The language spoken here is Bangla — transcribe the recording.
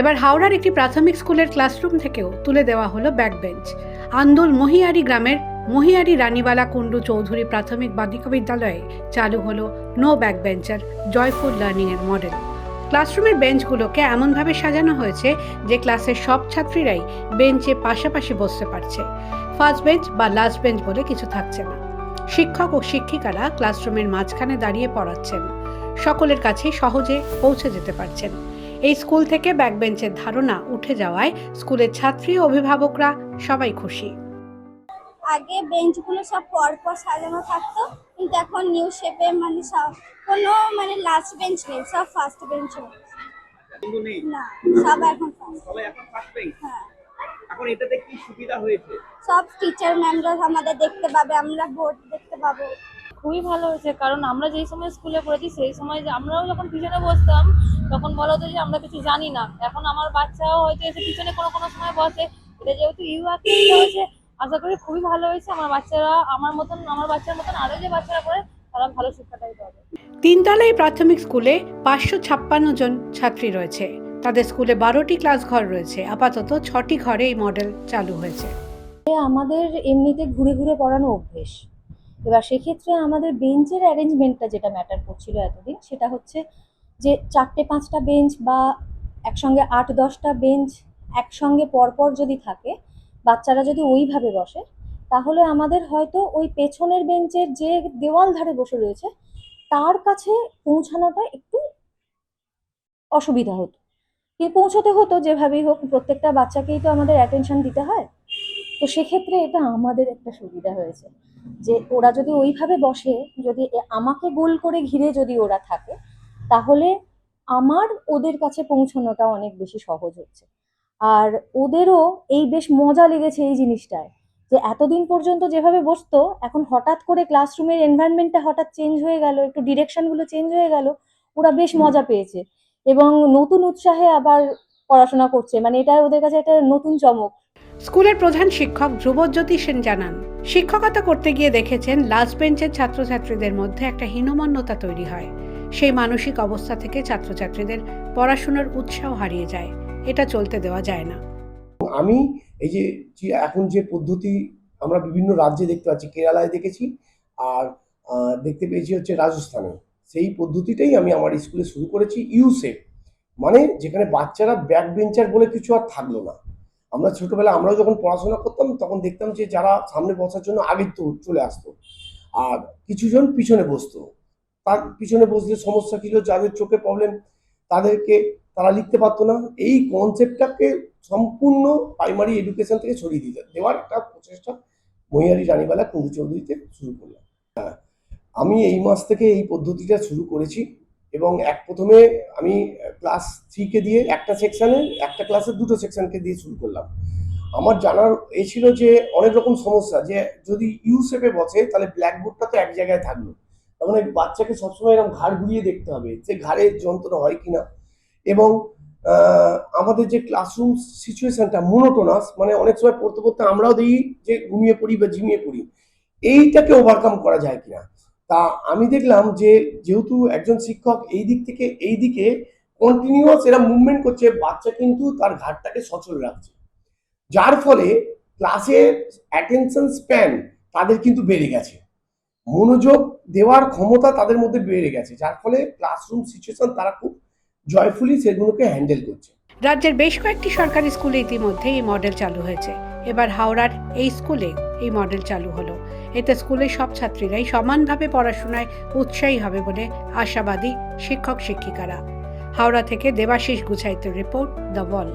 এবার হাওড়ার একটি প্রাথমিক স্কুলের ক্লাসরুম থেকেও তুলে দেওয়া হলো ব্যাকবেঞ্চ আন্দোল মহিয়ারি গ্রামের মহিয়ারি রানীবালা কুণ্ডু চৌধুরী প্রাথমিক বালিকা বিদ্যালয়ে চালু হলো নো ব্যাকবেঞ্চার জয়ফুল লার্নিং এর মডেল ক্লাসরুমের বেঞ্চগুলোকে এমনভাবে সাজানো হয়েছে যে ক্লাসের সব ছাত্রীরাই বেঞ্চে পাশাপাশি বসতে পারছে। ফার্স্ট বেঞ্চ বা লাস্ট বেঞ্চ বলে কিছু থাকছে না। শিক্ষক ও শিক্ষিকারা ক্লাসরুমের মাঝখানে দাঁড়িয়ে পড়াচ্ছেন। সকলের কাছে সহজে পৌঁছে যেতে পারছেন। এই স্কুল থেকে ব্যাকবেঞ্চের ধারণা উঠে যাওয়ায় স্কুলের ছাত্রী অভিভাবকরা সবাই খুশি। আগে বেঞ্চগুলো সব পরপর সাজানো থাকতো কিন্তু এখন নিউ শেপে মানে সব কোনো মানে লাস্ট বেঞ্চ নেই সব ফার্স্ট বেঞ্চ না সব এখন ফার্স্ট সবাই এখন ফার্স্ট বেঞ্চ হ্যাঁ। এখন এটাতে কি সুবিধা হয়েছে? সব টিচার ম্যামরা আমাদের দেখতে পাবে আমরা বোর্ড দেখতে পাবো। খুবই ভালো হয়েছে। কারণ আমরা যেই সময় স্কুলে পড়েছি সেই সময় যে আমরাও যখন পিছনে বসতাম তখন বলা হতো যে আমরা কিছু জানি না। এখন আমার বাচ্চাও হয়তো এসে পিছনে কোনো কোনো সময় বসে। এটা যেহেতু ইউ অ্যাক্টিভিটি হয়েছে আশা করি খুবই ভালো হয়েছে। আমার বাচ্চারা আমার মতন আমার বাচ্চার মতন আরও যে বাচ্চারা পড়ে তারা ভালো শিক্ষাটাই পাবে। তিনতলা এই প্রাথমিক স্কুলে পাঁচশো ছাপ্পান্ন জন ছাত্রী রয়েছে। তাদের স্কুলে বারোটি ক্লাস ঘর রয়েছে। আপাতত ছটি ঘরে এই মডেল চালু হয়েছে। আমাদের এমনিতে ঘুরে ঘুরে পড়ানো অভ্যেস। এবার সেক্ষেত্রে আমাদের বেঞ্চের অ্যারেঞ্জমেন্টটা যেটা ম্যাটার করছিল এতদিন, সেটা হচ্ছে যে চারটে পাঁচটা বেঞ্চ বা একসঙ্গে আট দশটা বেঞ্চ একসঙ্গে পরপর যদি থাকে, বাচ্চারা যদি ওইভাবে বসে, তাহলে আমাদের হয়তো ওই পেছনের বেঞ্চের যে দেওয়াল ধারে বসে রয়েছে, তার কাছে পৌঁছানোটা একটু অসুবিধা হতো। কিন্তু পৌঁছতে হতো যেভাবেই হোক, প্রত্যেকটা বাচ্চাকেই তো আমাদের অ্যাটেনশন দিতে হয়। তো সেক্ষেত্রে এটা আমাদের একটা সুবিধা হয়েছে। যে ওরা যদি ওইভাবে বসে যদি আমাকে গোল করে ঘিরে যদি ওরা থাকে তাহলে আমার ওদের কাছে পৌঁছানোটা অনেক বেশি সহজ হচ্ছে। আর ওদেরও এই বেশ মজা লেগেছে এই জিনিসটায় যে এতদিন পর্যন্ত যেভাবে বসতো এখন হঠাৎ করে ক্লাসরুমের এনভায়রনমেন্টটা হঠাৎ চেঞ্জ হয়ে গেল একটু ডিরেকশনগুলো চেঞ্জ হয়ে গেল ওরা বেশ মজা পেয়েছে। এবং নতুন উৎসাহে আবার পড়াশোনা করছে মানে এটা ওদের কাছে একটা নতুন চমক। স্কুলের প্রধান শিক্ষক ধ্রুবজ্যোতি সেন জানান, শিক্ষকতা করতে গিয়ে দেখেছেন লাস্ট বেঞ্চের ছাত্রছাত্রীদের মধ্যে একটা হীনমন্যতা তৈরি হয়। সেই মানসিক অবস্থা থেকে ছাত্রছাত্রীদের পড়াশোনার উৎসাহ হারিয়ে যায়। এটা চলতে দেওয়া যায় না। আমি এই যে এখন যে পদ্ধতি আমরা বিভিন্ন রাজ্যে দেখতে পাচ্ছি, কেরালায় দেখেছি আর দেখতে পেয়েছি হচ্ছে রাজস্থানে। সেই পদ্ধতিটাই আমি আমার স্কুলে শুরু করেছি ইউসেফ। মানে যেখানে বাচ্চারা ব্যাক বেঞ্চার বলে কিছু আর থাকল না। আমরা ছোটবেলায় আমরাও যখন পড়াশোনা করতাম, তখন দেখতাম যে যারা সামনে বসার জন্য আগে তো চলে আসতো। আর কিছুজন পিছনে বসতো। তার পিছনে বসলে সমস্যা ছিল যাদের চোখে প্রবলেম তাদেরকে তারা লিখতে পারতো না। এই কনসেপ্টটাকে সম্পূর্ণ প্রাইমারি এডুকেশন থেকে ছড়িয়ে দিতে। দেওয়ার একটা প্রচেষ্টা মহিয়ারি রানীবালা কুণ্ডু চৌধুরীতে শুরু করলাম। হ্যাঁ আমি এই মাস থেকে এই পদ্ধতিটা শুরু করেছি। এবং এক প্রথমে আমি ক্লাস থ্রিকে দিয়ে একটা সেকশানে একটা ক্লাসের দুটো সেকশনকে দিয়ে শুরু করলাম। আমার জানার এ ছিল যে, অনেক রকম সমস্যা যে, যদি ইউ শেপে বসে, তাহলে ব্ল্যাকবোর্ডটা তো এক জায়গায় থাকল। তখন মানে বাচ্চাকে সবসময় এরকম ঘাড় ঘুরিয়ে দেখতে হবে যে, ঘাড়ে যন্ত্রণা হয় কিনা। এবং আমাদের যে ক্লাসরুম সিচুয়েশনটা মোনোটোনাস মানে অনেক সময় পড়তে পড়তে আমরাও দেখি যে, ঘুমিয়ে পড়ি বা ঝিমিয়ে পড়ি। এইটাকে ওভারকাম করা যায় কিনা। তা আমি দেখলাম যে যেহেতু একজন শিক্ষক এই দিক থেকে এই দিকে কন্টিনিউয়াস এরা মুভমেন্ট করছে, বাচ্চা কিন্তু তার ঘাটটাকে সচল রাখছে। যার ফলে ক্লাসে অ্যাটেনশন স্প্যান তাদের কিন্তু বেড়ে গেছে। মনোযোগ দেওয়ার ক্ষমতা তাদের মধ্যে বেড়ে গেছে, যার ফলে ক্লাসরুম সিচুয়েশন তারা খুব জয়ফুলি সেগুলোকে হ্যান্ডেল করছে। রাজ্যের বেশ কয়েকটি সরকারি স্কুলে ইতিমধ্যে এই মডেল চালু হয়েছে। এবার হাওড়ার এই স্কুলে এই মডেল চালু হলো। এতে স্কুলের সব ছাত্রীরাই সমানভাবে পড়াশোনায় উৎসাহী হবে বলে আশাবাদী শিক্ষক শিক্ষিকারা হাওড়া থেকে দেবাশিস গুছাইতের রিপোর্ট দ্য ওয়াল।